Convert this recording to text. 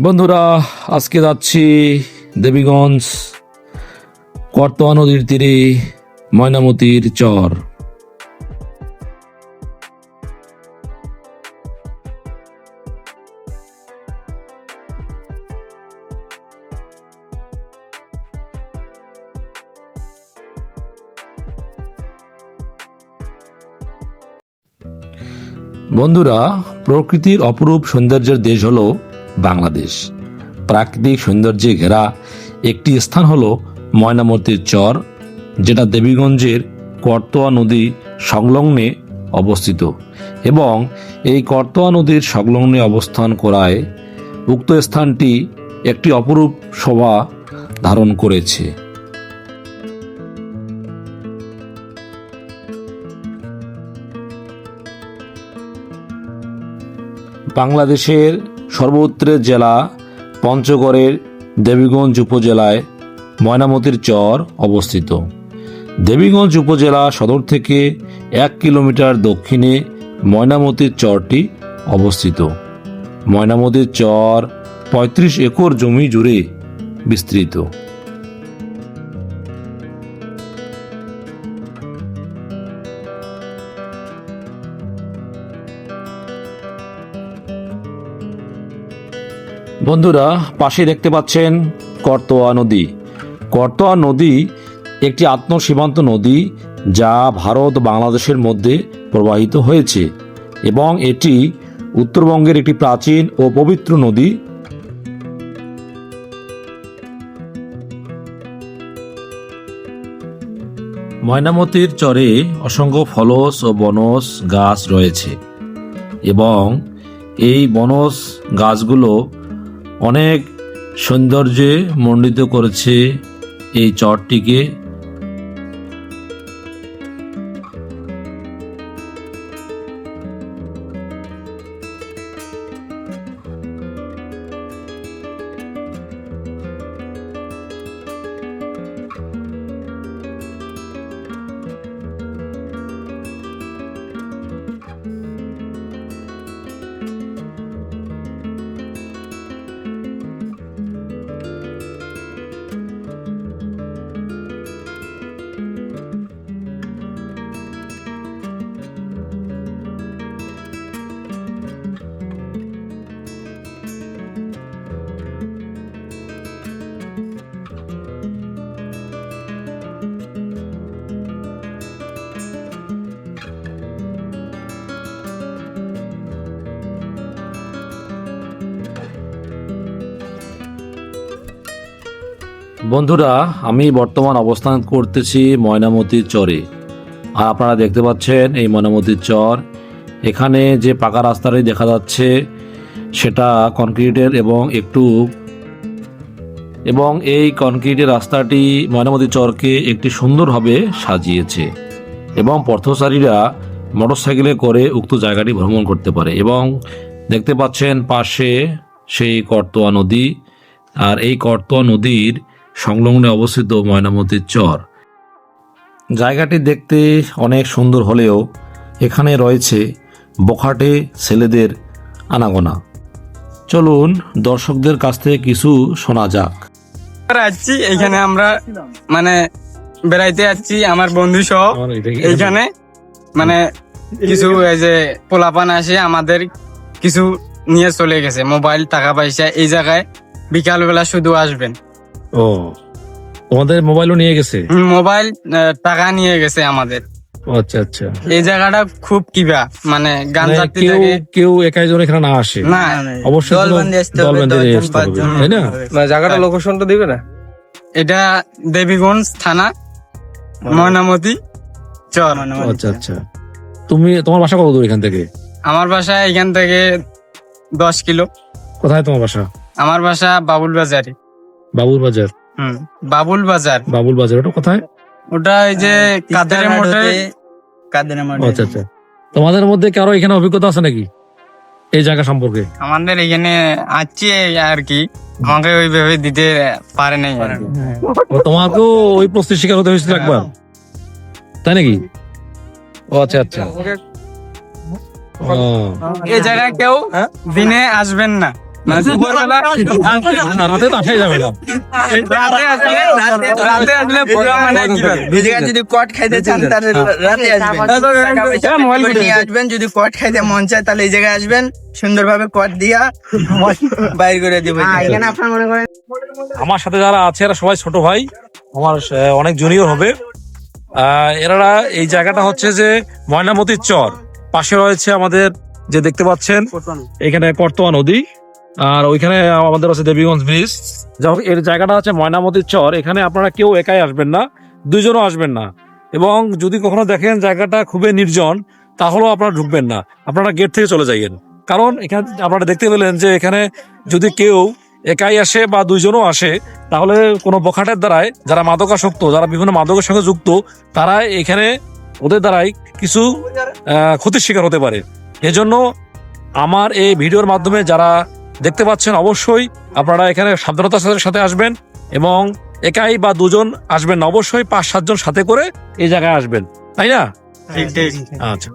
বন্ধুরা, আজকে যাচ্ছি দেবীগঞ্জ কর্তোয়া নদীর তীরে, ময়নামতির চর। বন্ধুরা, প্রকৃতির অপরূপ সৌন্দর্যের দেশ হলো বাংলাদেশ। প্রাকৃতিক সৌন্দর্যে ঘেরা একটি স্থান হলো ময়নামতির চর, যেটা দেবীগঞ্জের করতোয়া নদী সংলগ্নে অবস্থিত এবং এই করতোয়া নদীর সংলগ্নে অবস্থান করায় উক্ত স্থানটি একটি অপরূপ শোভা ধারণ করেছে। বাংলাদেশের সর্বত্রের জেলা পঞ্চগড়ের দেবীগঞ্জ উপজেলায় ময়নামতির চর অবস্থিত। দেবীগঞ্জ উপজেলা সদর থেকে এক কিলোমিটার দক্ষিণে ময়নামতির চরটি অবস্থিত। ময়নামতির চর পঁয়ত্রিশ একর জমি জুড়ে বিস্তৃত। বন্ধুরা পাশে দেখতে পাচ্ছেন করতোয়া নদী। করতোয়া নদী একটি আত্মসীমান্ত নদী যা ভারত বাংলাদেশের মধ্যে প্রবাহিত হয়েছে এবং এটি উত্তরবঙ্গের একটি প্রাচীন ও পবিত্র নদী। ময়নামতির চরে অসংখ্য ফলস ও বনস গাছ রয়েছে এবং এই বনস গাছগুলো অনেক সৌন্দর্যে মণ্ডিত করেছে এই চরটিকে। বন্ধুরা, আমি বর্তমান অবস্থান করতেছি ময়নামতির চরে। আর আপনারা দেখতে পাচ্ছেন এই ময়নামতির চর। এখানে যে পাকা রাস্তাটি দেখা যাচ্ছে, সেটা কনক্রিটের এবং একটু এবং এই কনক্রিটের রাস্তাটি ময়নামতি চরকে একটি সুন্দরভাবে সাজিয়েছে এবং পথচারীরা মোটরসাইকেলে করে উক্ত জায়গাটি ভ্রমণ করতে পারে এবং দেখতে পাচ্ছেন পাশে সেই করতোয়া নদী। আর এই করতোয়া নদীর সংলগ্নে অবস্থিত ময়নামতির চর। জায়গাটি দেখতে অনেক সুন্দর হলেও এখানে রয়েছে বখাটে ছেলেদের আনাগোনা। চলুন দর্শকদের কাছ থেকে কিছু শোনা যাক। আমরা আসছি এখানে আমরা মানে বেড়াইতে যাচ্ছি আমার বন্ধু সহ। এইখানে মানে কিছু এই যে পোলাপান আসে আমাদের কিছু নিয়ে চলে গেছে মোবাইল টাকা পয়সা এই জায়গায় বিকাল বেলা শুধু আসবেন। ও। তোমাদের মোবাইলও নিয়ে গেছে? মোবাইল টাকা নিয়ে গেছে আমাদের। আচ্ছা আচ্ছা। এই জায়গাটা খুব কিবা মানে গান মানে কেউ কেউ একাই জন এখানে না আসে? না অবশ্যই দল বান্ধে আসতে হবে, বেঁধে আসতে হবে, তাই না? হবে। জায়গাটা লোকেশনটা দিবে না? এটা দেবীগঞ্জ থানা ময়নামতি চর। আচ্ছা আচ্ছা। তুমি তোমার বাসা কত দূর এখান থেকে? আমার বাসা এখান থেকে দশ কিলো। কোথায় তোমার বাসা? আমার বাসা বাবুল বাজারে। বাবুল বাজার হুম বাবুল বাজার বাবুল বাজার ওটা কোথায়? ওটা ওই যে কাদের মোটে কাদের ও, আচ্ছা আচ্ছা। তোমাদের মধ্যে কারও এখানে অভিজ্ঞতা আছে নাকি? এই জায়গা সম্পর্কে? আমাদের এখানে আছে আর কি। আমাকে ওইভাবে দিতে পারে নাই আর কি। ও, তোমাকেও ওই প্রস্তুতি শিকার হতে হয়েছিল একবার? তাই নাকি? ও আচ্ছা আচ্ছা। ও, এই জায়গায় কেউ দিনে আসবেন না। রাতে তো আসাই যাবে না। রাতে আসলে রাতে আসলে পুরো কি বলে? ভিডিও যদি কট খাইতে চান তাহলে রাতে আসবেন। টাকা পয়সা হ্যাঁ, মোবাইল করে নিয়ে আসবেন যদি কট খাইতে মন চায় তাহলে এই জায়গায় আসবেন। সুন্দরভাবে কট দিয়া বাইর করে দিব এখানে। আপনার মনে করেন আমার সাথে যারা আছে এরা সবাই ছোট ভাই। আমার অনেক জুনিয়র হবে। আহ, এরা এই জায়গাটা হচ্ছে যে ময়নামতির চর। পাশে রয়েছে আমাদের যে দেখতে পাচ্ছেন এখানে কর্তোয়া নদী। আর ওইখানে আমাদের আছে দেবীগঞ্জ ব্রিজ। যাই এর জায়গাটা হচ্ছে ময়নামতির চর। এখানে আপনারা কেউ একাই আসবেন না, দুইজনও আসবেন না। এবং যদি কখনো দেখেন জায়গাটা খুবই নির্জন, তাহলেও আপনারা ঢুকবেন না। আপনারা গেট থেকে চলে যাইয়েন। কারণ এখানে, আপনারা দেখতে পেলেন যে এখানে যদি কেউ একাই আসে বা দুইজনও আসে, তাহলে কোনো বখাটের দ্বারাই যারা মাদকাসক্ত, যারা বিভিন্ন মাদকের সঙ্গে যুক্ত, তারা এখানে ওদের দ্বারাই কিছু ক্ষতির শিকার হতে পারে। এজন্য আমার এই ভিডিওর মাধ্যমে যারা দেখতে পাচ্ছেন অবশ্যই আপনারা এখানে সাবধানতার সাথে সাথে আসবেন এবং একাই বা দুজন আসবেন অবশ্যই পাঁচ সাতজন সাথে করে এই জায়গায় আসবেন। তাই না? আচ্ছা।